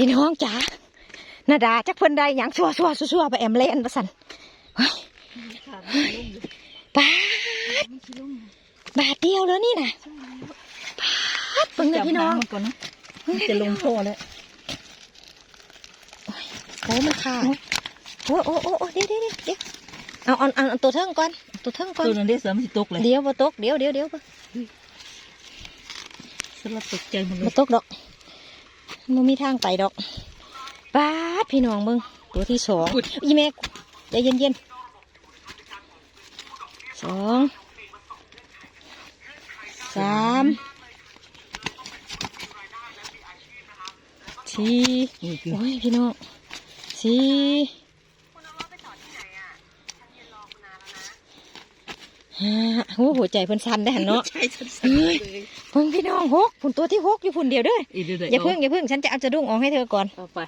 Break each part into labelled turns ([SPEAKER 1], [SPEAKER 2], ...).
[SPEAKER 1] พี่น้องจ๋านาดาจักเพิ่นได้หยังชัวชัวชัวไปแอมเลนประสันเฮ้ยปาดบาทเดียวแล้วนี่นะปาดเบิ่งเลยพี่น้อง
[SPEAKER 2] จับำมัก่อนนะมันจะลงท่อแล้ว
[SPEAKER 1] โอ้มันขาดโอ้โอ้โอ้โอ้เดี๋ยวเดี๋ยวเดี๋ยวเอาเอาเอาเอาตัวเทิงก่อนเอาตัวเทิงก่อน
[SPEAKER 2] ตัวนั้นได้เสริมสิตกเลย
[SPEAKER 1] เดี๋ยวบ่ตกเดี๋ยวเดี๋ยวเดี๋ยวบ่
[SPEAKER 2] สลับตกใจหมดเล
[SPEAKER 1] บ่
[SPEAKER 2] ย
[SPEAKER 1] ตกดอก มันมีทางไปดอกปาดพี่น้องมึงตัวที่สองอีแม่ใจเย็นเย็นๆสองสามสี่
[SPEAKER 2] นี่คือ
[SPEAKER 1] โอ้ยพี่น้องสี่ ห้าโอ้หัวใจเพิ่นสั่นได้หันเนาะ
[SPEAKER 2] ใช่ฉันสั่นเลย
[SPEAKER 1] เพิ่งพี่น้องหกผุนตัวที่หกอยู่ผุนเดียวเด้อ
[SPEAKER 2] อีเดี๋ยว
[SPEAKER 1] อย่าเพิ่งอย่าเพิ่งฉันจะเอาสะดุ้งออกให้เธอก่อน
[SPEAKER 2] เอาไป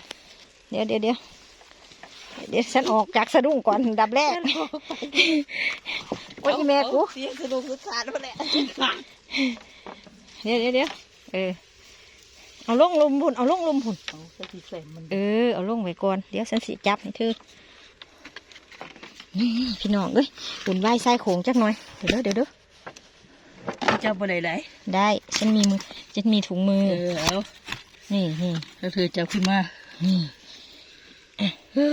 [SPEAKER 1] เดี๋ยวเดี๋ยวเดี๋ยวเดี๋ยวฉันออกจากสะดุ้งก่อนดับแรกโอ้ยอีแม่กู
[SPEAKER 2] เสียงสนุกสุดขาดแล้วแหละ
[SPEAKER 1] เดี๋ยวเดี๋ยวเดี๋ยวเออเอาลงลุมผุนเอาลงลุมผุน
[SPEAKER 2] เอาสักทีใส่มัน
[SPEAKER 1] เออเอาลงไว้ก่อนเดี๋ยวฉันสิจับให้เธอ นี่พี่น้องเอ้ยปุ่นไหว้ไส้โขงจักหน่อย เดี๋ยวเด้อเดี๋ยวเด้อ
[SPEAKER 2] เจ้าบ่ไหนไหน
[SPEAKER 1] ได้ ฉันมีมือฉันมีถุงมือ
[SPEAKER 2] เออเอา
[SPEAKER 1] นี่นี่
[SPEAKER 2] แล้วเธอจับขึ้นมา
[SPEAKER 1] นี่
[SPEAKER 2] เฮ้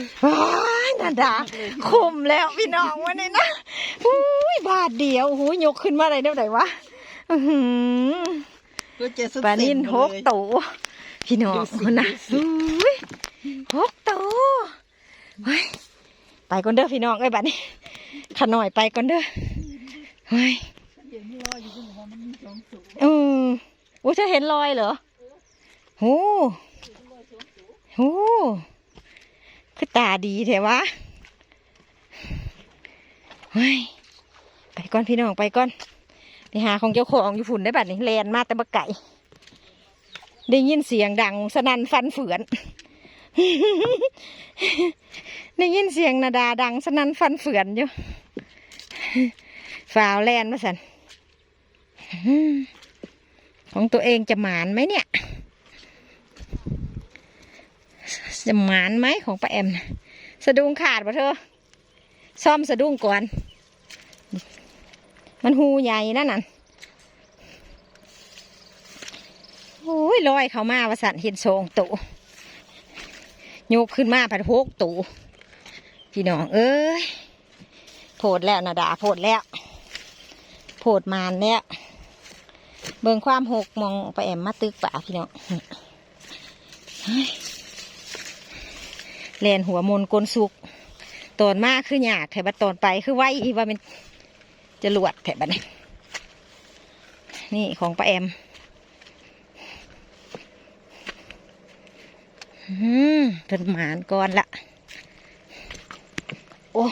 [SPEAKER 2] ย
[SPEAKER 1] ว้ายนาดาคมแล้วพี่น้องวันนี้นะอุ้ยบาทเดียวโอ้โหยกขึ้นมาอะไรได้ไหนวะอื้อหือ
[SPEAKER 2] ก็จะสุด
[SPEAKER 1] ปลานิน
[SPEAKER 2] เส้
[SPEAKER 1] หกตัวพี่น้อง
[SPEAKER 2] ดูสิ
[SPEAKER 1] คนนะ
[SPEAKER 2] ดูสิ
[SPEAKER 1] อุ้ยหกตัวเฮ้ย ไปก่อนเด้อพี่น้องเอ้ยบัดนี้ขน่อยไปก่อนเด้อเฮ้ย
[SPEAKER 2] เดี๋ยวนี้รออยู่ที่หอมันมีสองสูง
[SPEAKER 1] อืมอุ้ยเธอเห็นรอยเหรอโอ้โหคือตาดีแท้วะเฮ้ยไปก่อนพี่น้องไปก่อนไปหาของเจ้าของอยู่ฝุ่นได้บัดนี้แลนมาแต่บะไก่ได้ยินเสียงดังสนั่นฟันเฟือน ได้ยินเสียงนาดาดังสนั่นฟันเฟือนอยู่ฝ่าวแลนมาสันของตัวเองจะหมานไหมเนี่ย จะหมานไหมของป้าแอมนะสะดุ้งขาดปะเธอ ซ่อมสะดุ้งก่อน มันหูใหญ่นั่นน่ะโอ้ยลอยเขามาว่าสันเห็นโซงตู โยกขึ้นมาผัดโพกตูพี่น้อง เอ้ยโผดแล้วนะดาโผดแล้วโผดมานแล้ว เบิ่งความหกมองไปแอมมาตึกป่าพี่น้องแลนหัวมนกลสุกตอนมากคือหยาดแถบัดตอนไปคือไว้ว่ามันจะหลวดแถบัดนี้นี่ของป้าแอม อืม เป็นหมานก่อนละโอ้